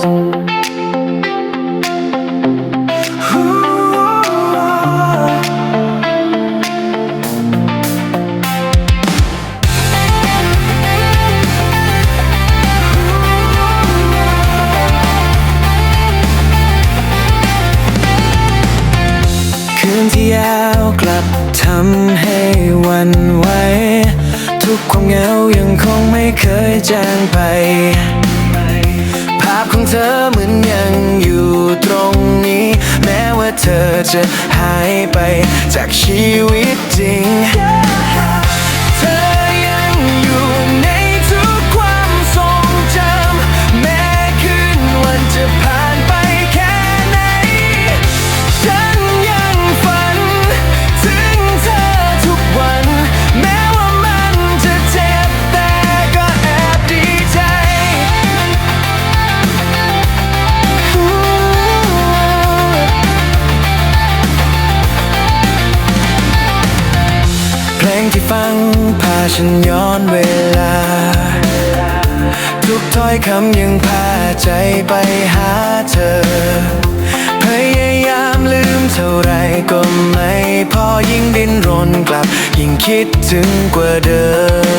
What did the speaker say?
คืนที่ยาวกลับทำให้วันไหวทุกความเหงายังคงไม่เคยจางไป เธอเหมือนยังอยู่ตรงนี้ แม้ว่าเธอจะหายไปจากชีวิตจริง ลงที่ฟังพาฉันย้อนเวลา ทุกถ้อยคำยังพาใจไปหาเธอ พยายามลืมเท่าไรก็ไม่พอยิ่งดิ้นรนกลับ ยิ่งคิดถึงกว่าเดิม